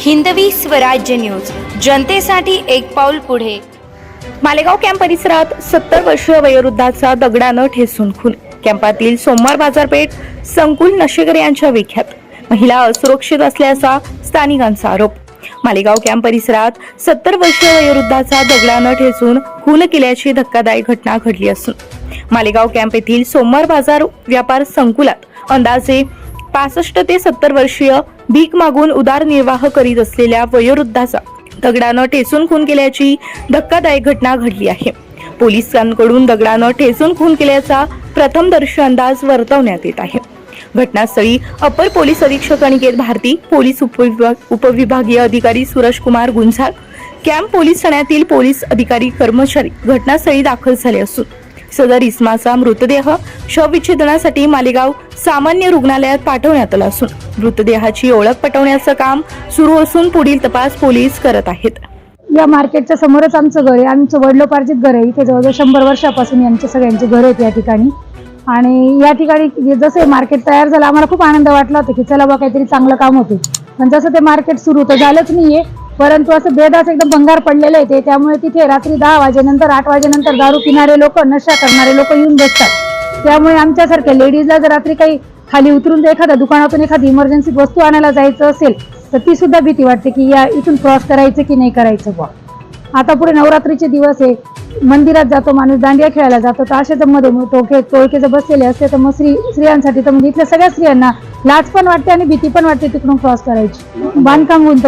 Hindavi Swarajya news. जनतेसाठी एक पाऊल पुढे. मालेगाव कॅम्प परिसरात सत्तर वर्षीय वयोवृद्धाचा दगडानं ठेसून खून. कॅम्पातील सोमवार बाजारपेठ संकुल नशेकर यांच्या विख्यात. महिला असुरक्षित असल्याचा स्थानिकांचा आरोप. मालेगाव कॅम्प परिसरात सत्तर वर्षीय वयोवृद्धाचा दगडानं ठेचून खून केल्याची धक्कादायक घटना घडली असून मालेगाव कॅम्प येथील सोमवार बाजार व्यापार संकुलात अंदाजे पासष्ट ते सत्तर वर्षीय भीक मागून उदारनिर्वाह करीत असलेल्या वयोवृद्धाचा दगडानं ठेचून खून केल्याची धक्कादायक घटना घडली आहे. पोलिसांकडून दगडानं ठेचून खून केल्याचा प्रथमदर्शी अंदाज वर्तवण्यात येत आहे. घटनास्थळी अपर पोलीस अधीक्षक अनिकेत भारती पोलीस उपविभाग उपविभागीय अधिकारी सुरेश कुमार गुंजाळ कॅम्प पोलीस ठाण्यातील पोलीस अधिकारी कर्मचारी घटनास्थळी दाखल झाले असून सदर इस्माचा मृतदेह शवविच्छेदनासाठी मालेगाव सामान्य रुग्णालयात पाठवण्यात आला असून मृतदेहाची ओळख पटवण्याचं काम सुरू असून पुढील तपास पोलीस करत आहेत. या मार्केटच्या समोरच आमचं घर आहे. आमचं वडिलोपार्जित घर आहे. इथे जवळजवळ शंभर वर्षापासून आमचे सगळ्यांचे घर आहेत या ठिकाणी. आणि या ठिकाणी जसं मार्केट तयार झालं आम्हाला खूप आनंद वाटला होता की चला बा काहीतरी चांगलं काम होते. पण जसं ते मार्केट सुरू तर झालंच नाहीये. परंतु असं बेदास एकदम भंगार पडलेलं आहे ते. त्यामुळे तिथे रात्री दहा वाजेनंतर आठ वाजेनंतर दारू पिणारे लोक नशा करणारे लोक येऊन बसतात. त्यामुळे आमच्यासारख्या लेडीजला जर रात्री काही खाली उतरून जर एखाद्या दुकानातून एखादी इमर्जन्सी वस्तू आणायला जायचं असेल तर ती सुद्धा भीती वाटते की या इथून क्रॉस करायचं की नाही करायचं बा आता पुढे नवरात्रीचे दिवस आहे. मंदिरात जातो माणूस दांडिया खेळायला जातो. तर अशाच मध्ये मग टोके टोळके जर बसलेले असते. तर मग स्त्री स्त्रियांसाठी तर म्हणजे इथल्या सगळ्या स्त्रियांना लाज पण वाटते आणि भीती पण वाटते तिकडून क्रॉस करायची. बांधकाम होऊन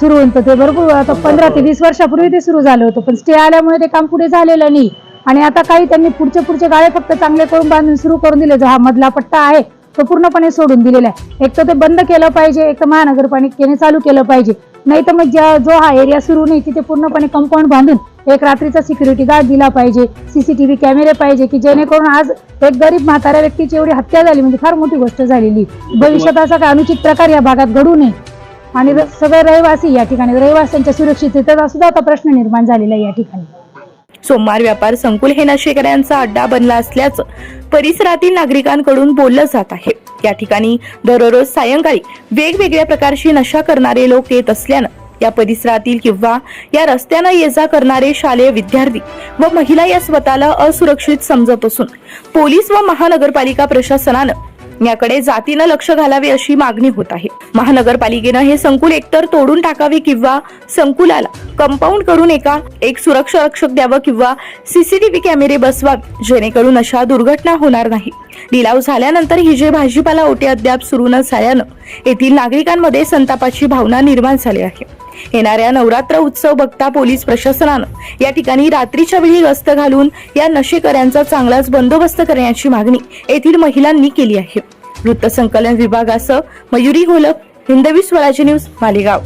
सुरू होऊन तर ते भरपूर आता पंधरा ते वीस वर्षापूर्वी ते सुरू झालं होतं पण स्टे आल्यामुळे ते काम पुढे झालेलं नाही. आणि आता काही त्यांनी पुढचे पुढचे गाळे फक्त चांगले करून बांधून सुरू करून दिले. जो हा मधला पट्टा आहे तो पूर्णपणे सोडून दिलेला आहे. एक तर ते बंद केलं पाहिजे एक तर महानगरपालिकेने चालू केलं पाहिजे. नाही तर मग ज्या जो हा एरिया सुरू नाही तिथे पूर्णपणे कंपाऊंड बांधून एक रात्रीचा सिक्युरिटी गार्ड दिला पाहिजे. सीसीटीव्ही कॅमेरे पाहिजे की जेणेकरून आज एक गरीब म्हाताऱ्या व्यक्तीची एवढी हत्या झाली म्हणजे फार मोठी गोष्ट झालेली. भविष्यात असा काय अनुचित प्रकार या भागात घडू नये. आणि सगळे रहिवासी या ठिकाणी रहिवाशांच्या सुरक्षिततेचा सुद्धा आता प्रश्न निर्माण झालेला आहे या ठिकाणी. सोमवार व्यापार संकुल हे नशेकऱ्यांचा अड्डा बनला असल्याचं परिसरातील नागरिकांकडून बोललं जात आहे. या ठिकाणी दररोज सायंकाळी वेगवेगळ्या प्रकारची नशा करणारे लोक येत असल्यानं या परिसरातील किंवा या रस्त्यानं ये जा करणारे शालेय विद्यार्थी व महिला या स्वतःला असुरक्षित समजत असून पोलीस व महानगरपालिका प्रशासनानं याकडे जातीनं लक्ष घालावे अशी मागणी होत आहे. महानगरपालिकेनं हे संकुल एकतर तोडून टाकावे किंवा संकुलाला कंपाऊंड करून एका एक सुरक्षा रक्षक द्यावं किंवा सीसीटीव्ही कॅमेरे बसवावे जेणेकरून अशा दुर्घटना होणार नाही. लिलाव झाल्यानंतर ही जे भाजीपाला ओटे अद्याप सुरू न झाल्यानं येथील नागरिकांमध्ये संतापाची भावना निर्माण झाली आहे. येणाऱ्या नवरात्र उत्सव बघता पोलीस प्रशासनानं या ठिकाणी रात्रीच्या वेळी गस्त घालून या नशेकऱ्यांचा चांगलाच बंदोबस्त करण्याची मागणी येथील महिलांनी केली आहे. वृत्तसंकलन विभागासह मयुरी घोलक हिंदवी स्वराज्य न्यूज मालेगाव.